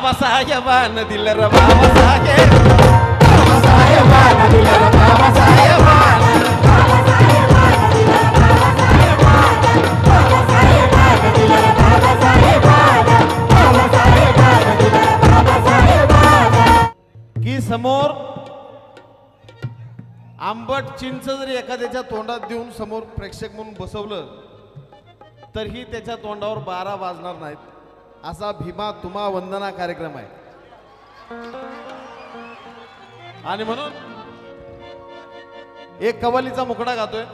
बाबासाहेबान दिलं र बाबासाहेब. बाबासाहेबान दिलं र बाबासाहेबान की समोर आंबट चिंच जरी एखाद्याच्या तोंडात देऊन समोर प्रेक्षक म्हणून बसवलं तरीही त्याच्या तोंडावर बारा वाजणार नाहीत. असा भीमा तुम्हा वंदना कार्यक्रम आहे. आणि म्हणून एक कवालीचा मुकडा गातोय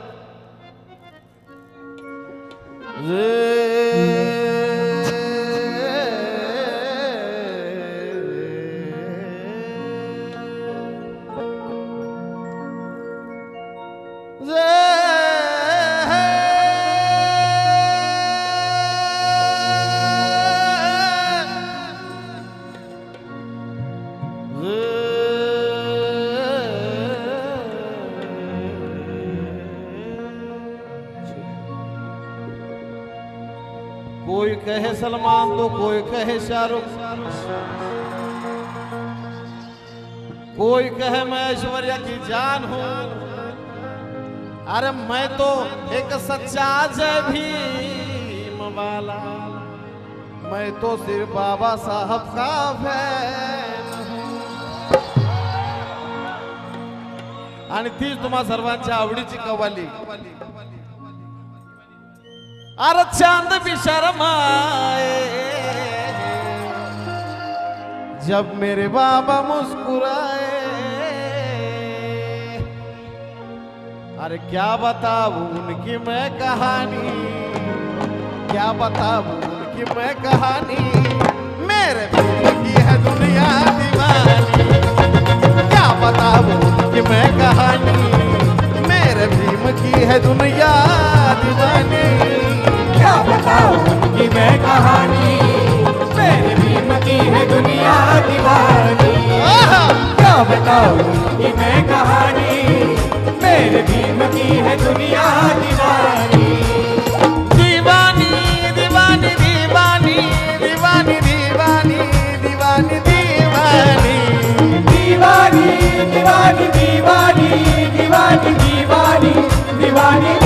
सलमान तो कोई कहे शाहरुख। कोई कहे मैं ऐश्वर्या की जान हूं। अरे मैं तो एक सच्चा जय भीम वाला। मैं तो सिर्फ बाबा साहब का फैन आणि तीच तुम्हा सर्वांच्या आवडीची कवाली अरे चांद भी जब मेरे बाबा मुस्कुराए, अरे क्या बताऊँ उनकी मैं कहानी, क्या बताऊँ उनकी मैं कहानी, मेरे की है दुनिया दीवानी, क्या बताऊँ उनकी मैं कहानी, मेरे भीम की है दुनिया दीवानी, क्या बताऊँ कि मैं कहानी। है दुनिया दीवानी! क्या बताऊँ कि मैं कहानी। मेरे भीम की है दुनिया दीवानी दीवानी दीवानी दीवानी दीवानी दीवानी दीवानी। दीवानी दीवानी दीवानी दीवानी दीवानी दीवानी।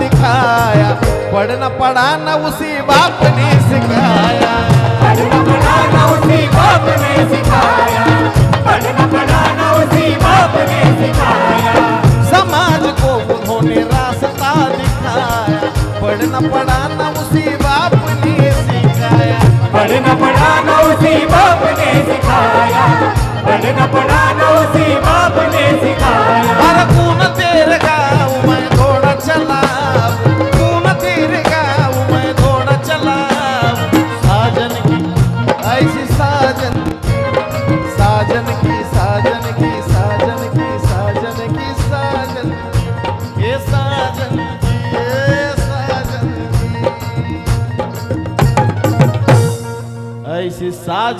दिखाया। पढ़ना पढ़ाना उसी बाप ने सिखाया। पढ़ना पढ़ाना उसी बाप ने सिखाया। पढ़ना पढ़ाना उसी बाप ने सिखाया। समाज को उन्होंने रास्ता दिखाया। पढ़ना पढ़ाना उसी बाप ने सिखाया। पढ़ना पढ़ाना उसी बाप ने सिखाया। पढ़ना पढ़ाना उसी बाप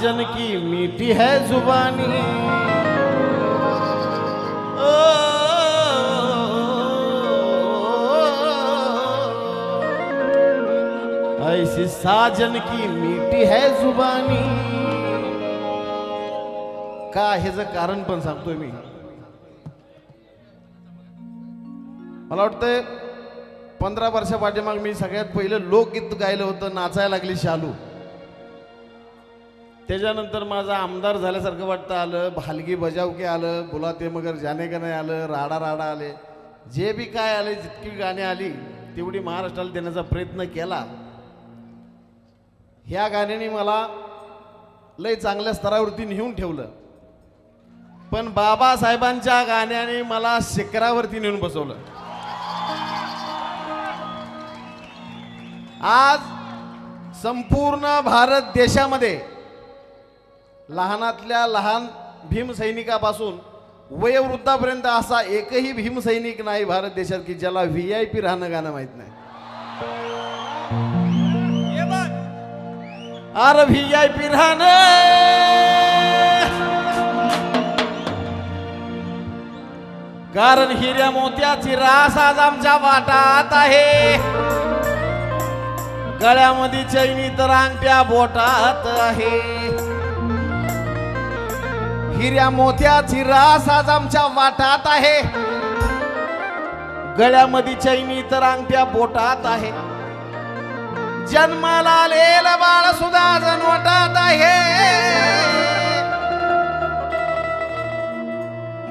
साजन की मीठी है जुबानी ऐसी साजन की मीठी है जुबानी का ह्याचं कारण पण सांगतोय मी मला वाटतंय पंधरा वर्षा पाठीमाग मी सगळ्यात पहिलं लोकगीत गायलं होतं नाचायला लागली शालू त्याच्यानंतर माझा आमदार झाल्यासारखं वाटतं आलं भालगी बजावकी आलं बोला ते मगर जाने का नाही आलं राडा राडा आले. जे बी काय आले जितकी गाणी आली तेवढी महाराष्ट्राला देण्याचा प्रयत्न केला. ह्या गाण्याने मला लय चांगल्या स्तरावरती नेऊन ठेवलं. पण बाबासाहेबांच्या गाण्याने मला शिखरावरती नेऊन बसवलं. आज संपूर्ण भारत देशामध्ये लहानातल्या लहान भीमसैनिकापासून वयोवृद्धापर्यंत असा एकही भीमसैनिक नाही भारत देशात की ज्याला व्ही आय पी राहणं गाणं माहीत नाही. अरे व्ही आय पी राहणं. कारण हिऱ्या मोत्याची रास आज आमच्या वाटात आहे. गळ्यामध्ये चैनी तर अंगठ्या बोटात आहे. हिऱ्या मोत्याची रास आज आमच्या वाटात आहे. गळ्यामध्ये चैनी तर अंगठ्या बोटात आहे. जन्माला आलेलं बाळ सुद्धा जनवटात आहे.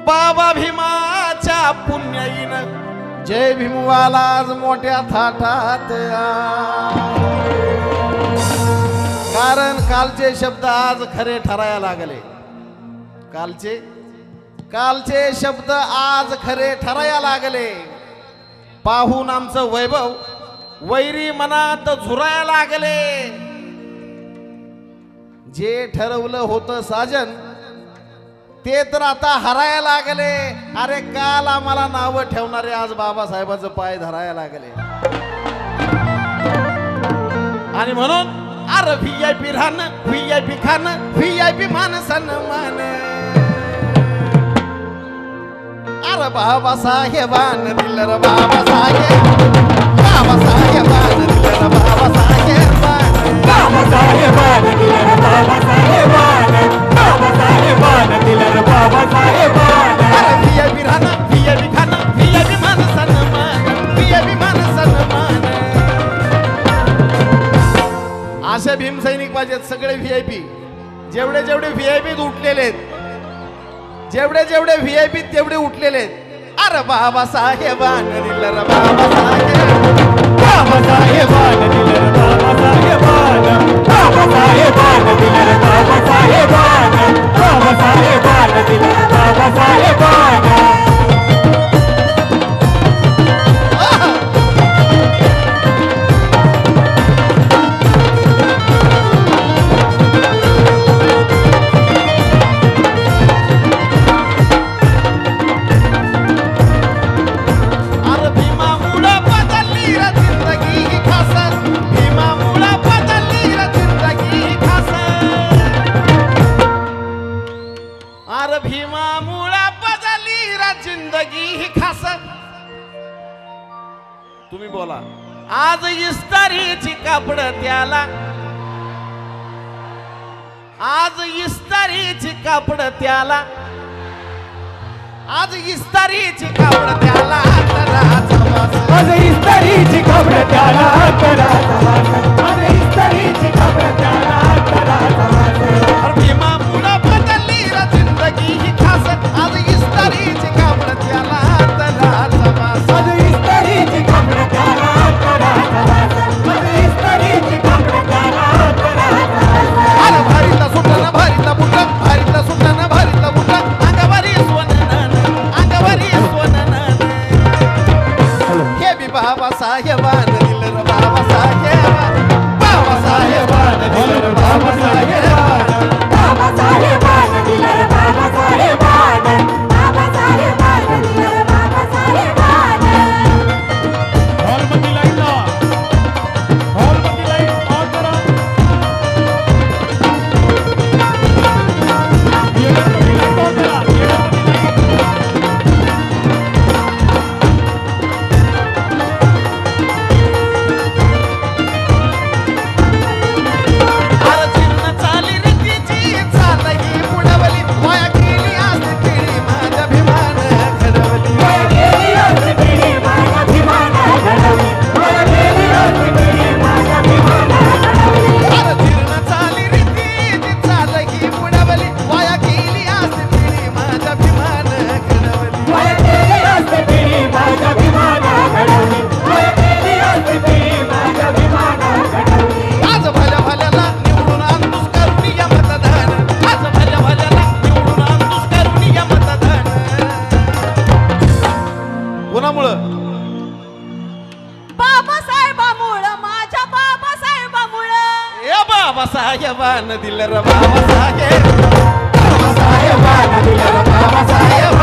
बाबा भीमाच्या पुण्याईन जय भीमवाला आज मोठ्या थाटात कारण कालचे शब्द आज खरे ठरायला लागले. कालचे कालचे शब्द आज खरे ठरायला लागले. पाहून आमचं वैभव वैरी मनात झुराया लागले. जे ठरवलं होतं साजन ते तर आता हरायला लागले. अरे काल आम्हाला नाव ठेवणारे आज बाबासाहेबाचं पाय धरायला लागले. आणि म्हणून अरे व्ही आय पी राहणं व्ही आय पी खाणं व्ही आय पी मान सन्मान बाबासाहेबान दिलं बाबासाहेब बाबासाहेबान दिलं बाबासाहेबान बाबासाहेबान दिलं बाबासाहेबान बाबासाहेबान दिलं बाबासाहेबान अरे व्ही आय पी राहणं व्ही आय सन्मान व्ही आय सन्मान असे भीमसैनिक पाहिजेत सगळे व्ही आय पी जेवढे जेवढे व्ही आय उठलेले आहेत जेवढे जेवढे व्ही आय पी तेवढे उठलेले आहेत. अरे बाबासाहेबान दिलं रे बाबासाहेब बाबासाहेबान दिलं रे बाबासाहेबान बाबासाहेबान दिलं रे बाबासाहेबान बाबासाहेबान दिलं रे बाबासाहेबान भीमा मुळा बजाली रा जिंदगी ही खास. तुम्ही बोला. आज इस्तारीची कापड त्याला. आज इस्तारीची कापड त्याला. आज इस्तारीची कापड त्याला. आज इस्तारीची कापड त्याला. बी बाबासाहेबान दिलं బాబాసాయబా నదిల్లర బాబాసాయ బాబాసాయబా నదిల్లర బాబాసాయబా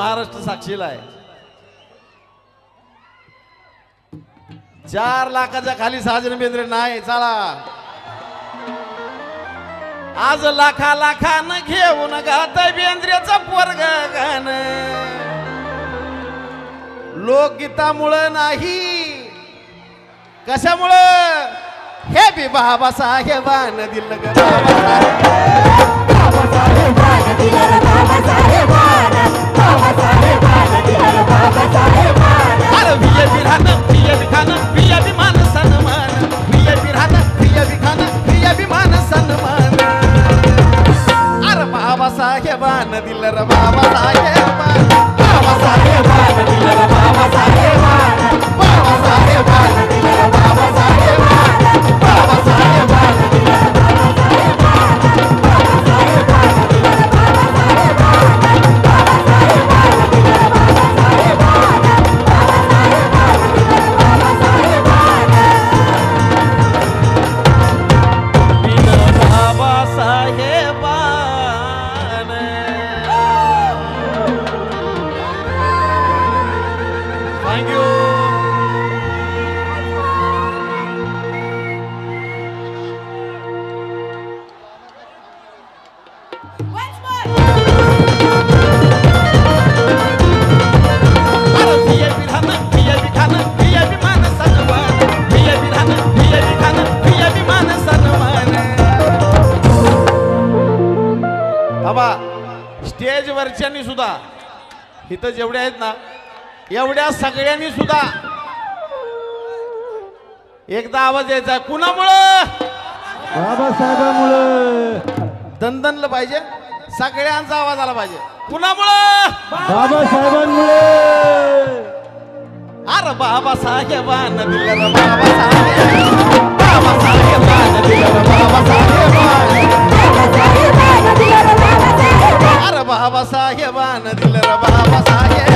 महाराष्ट्र साक्षीला आहे. चार लाखाच्या खाली साजन बेंद्रे नाही चला. आज लाखा लाखान घेऊन गात बेंद्रेचा पोरग गाण. लोकगीतामुळं नाही कशामुळं? हे बी बाबासाहेबान दिल गाबासाहेब बाबासाहेब स्टेज स्टेजवरच्यांनी सुद्धा इथं जेवढ्या आहेत ना एवढ्या सगळ्यांनी सुद्धा एकदा आवाज यायचा. कुणामुळं? बाबासाहेबामुळं. दणदणलं पाहिजे. सगळ्यांचा आवाज आला पाहिजे. कुणामुळं? बाबासाहेबांमुळे. अरे बाबासाहेबान दिलं बाबासाहेब बाबासाहेबान दिलं बाबासाहेबान अरे बाबासाहेबान दिलं बाबासाहेब.